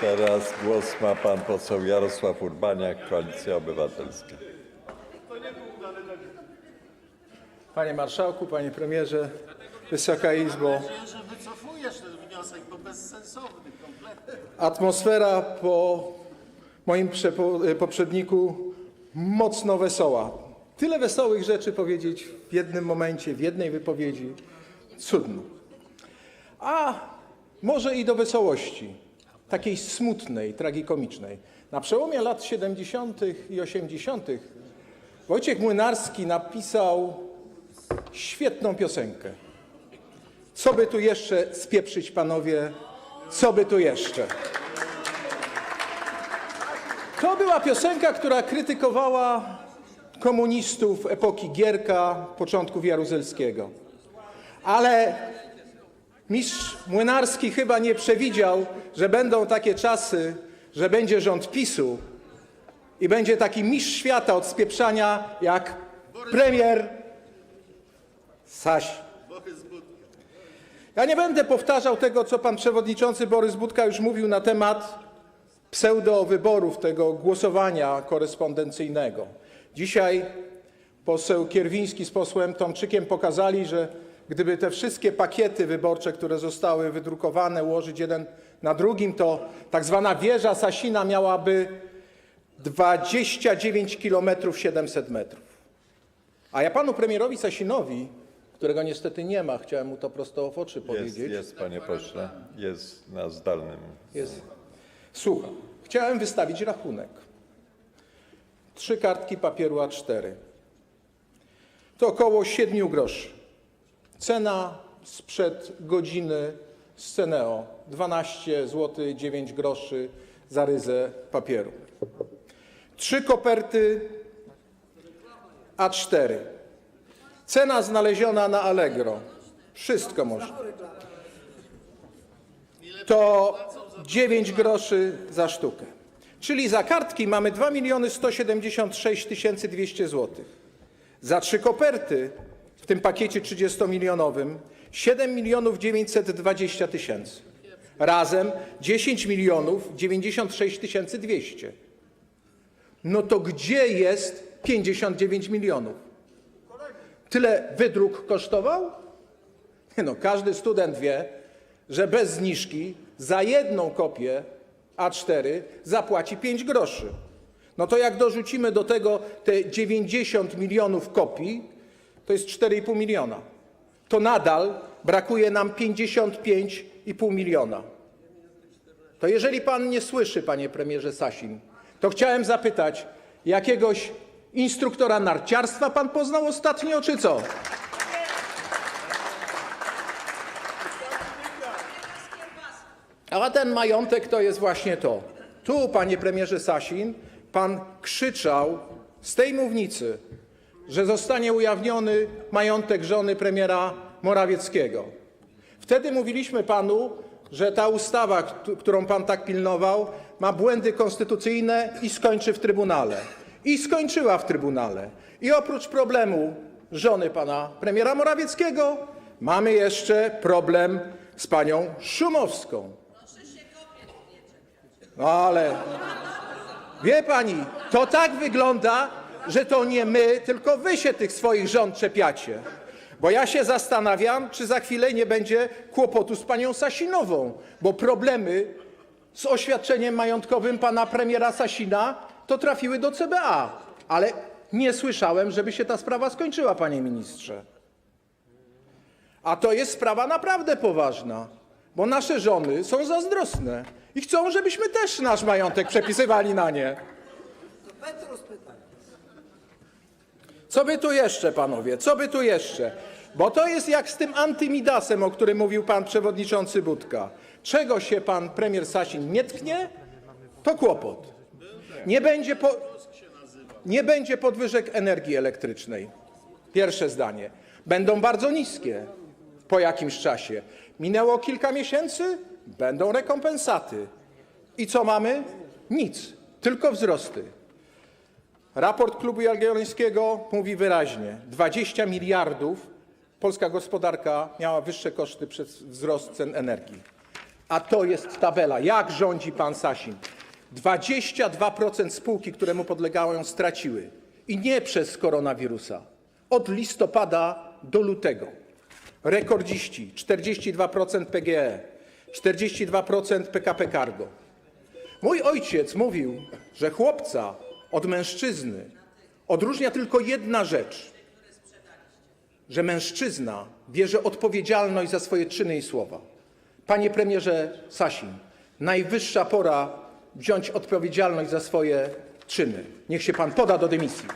Teraz głos ma pan poseł Jarosław Urbaniak, Koalicja Obywatelska. Panie Marszałku, Panie Premierze, Wysoka Izbo. nadzieję, że wycofujesz ten wniosek, bo bezsensowny kompletnie. Atmosfera po moim przepo- poprzedniku mocno wesoła. Tyle wesołych rzeczy powiedzieć w jednym momencie, w jednej wypowiedzi. Cudno. A może i do wesołości, takiej smutnej, tragikomicznej. Na przełomie lat 70. i 80. Wojciech Młynarski napisał świetną piosenkę. Co by tu jeszcze spieprzyć, panowie? Co by tu jeszcze? To była piosenka, która krytykowała komunistów epoki Gierka, początków Jaruzelskiego. Ale mistrz Młynarski chyba nie przewidział, że będą takie czasy, że będzie rząd PiSu i będzie taki mistrz świata od spieprzania jak premier Saś. Ja nie będę powtarzał tego, co pan przewodniczący Borys Budka już mówił na temat pseudowyborów, tego głosowania korespondencyjnego. Dzisiaj poseł Kierwiński z posłem Tomczykiem pokazali, że gdyby te wszystkie pakiety wyborcze, które zostały wydrukowane, ułożyć jeden na drugim, to tak zwana wieża Sasina miałaby 29 km 700 metrów. A ja panu premierowi Sasinowi, którego niestety nie ma, chciałem mu to prosto w oczy Jest, powiedzieć. jest panie pośle, jest na zdalnym. Jest. Słucham. Chciałem wystawić rachunek. Trzy kartki papieru A4. To około 7 groszy. Cena sprzed godziny z Ceneo 12 zł 9 groszy za ryzę papieru. Trzy koperty A4. Cena znaleziona na Allegro. Wszystko można to 9 groszy za sztukę. Czyli za kartki mamy 2 miliony 176 200 zł. Za trzy koperty w tym pakiecie 30-milionowym 7 milionów 920 tysięcy. Razem 10 milionów 96 tysięcy 200. No to gdzie jest 59 milionów? Tyle wydruk kosztował? Nie No, każdy student wie, że bez zniżki za jedną kopię A4 zapłaci 5 groszy. No to jak dorzucimy do tego te 90 milionów kopii, to jest 4,5 miliona. To nadal brakuje nam 55,5 miliona. To jeżeli pan nie słyszy, panie premierze Sasin, to chciałem zapytać, jakiegoś instruktora narciarstwa pan poznał ostatnio, czy co? A ten majątek to jest właśnie to. Tu, panie premierze Sasin, pan krzyczał z tej mównicy, że zostanie ujawniony majątek żony premiera Morawieckiego. Wtedy mówiliśmy panu, że ta ustawa, kt- którą pan tak pilnował, ma błędy konstytucyjne i skończy w Trybunale. I skończyła w Trybunale. I oprócz problemu żony pana premiera Morawieckiego, mamy jeszcze problem z panią Szumowską. Ale wie pani, to tak wygląda, że to nie my, tylko wy się tych swoich żon czepiacie. Bo ja się zastanawiam, czy za chwilę nie będzie kłopotu z panią Sasinową, bo problemy z oświadczeniem majątkowym pana premiera Sasina to trafiły do CBA. Ale nie słyszałem, żeby się ta sprawa skończyła, panie ministrze. A to jest sprawa naprawdę poważna, bo nasze żony są zazdrosne i chcą, żebyśmy też nasz majątek przepisywali na nie. Co by tu jeszcze, panowie? Co by tu jeszcze? Bo to jest jak z tym antymidasem, o którym mówił pan przewodniczący Budka. Czego się pan premier Sasin nie tknie, to kłopot. Nie będzie, po, nie będzie podwyżek energii elektrycznej. Pierwsze zdanie. Będą bardzo niskie po jakimś czasie. Minęło kilka miesięcy, będą rekompensaty. I co mamy? Nic, tylko wzrosty. Raport Klubu Jagiellońskiego mówi wyraźnie: 20 miliardów polska gospodarka miała wyższe koszty przez wzrost cen energii. A to jest tabela, jak rządzi pan Sasin. 22% spółki, które mu podlegają, straciły. I nie przez koronawirusa. Od listopada do lutego. Rekordziści 42% PGE, 42% PKP Cargo. Mój ojciec mówił, że chłopca od mężczyzny odróżnia tylko jedna rzecz: że mężczyzna bierze odpowiedzialność za swoje czyny i słowa. Panie premierze Sasin, najwyższa pora wziąć odpowiedzialność za swoje czyny. Niech się pan poda do dymisji.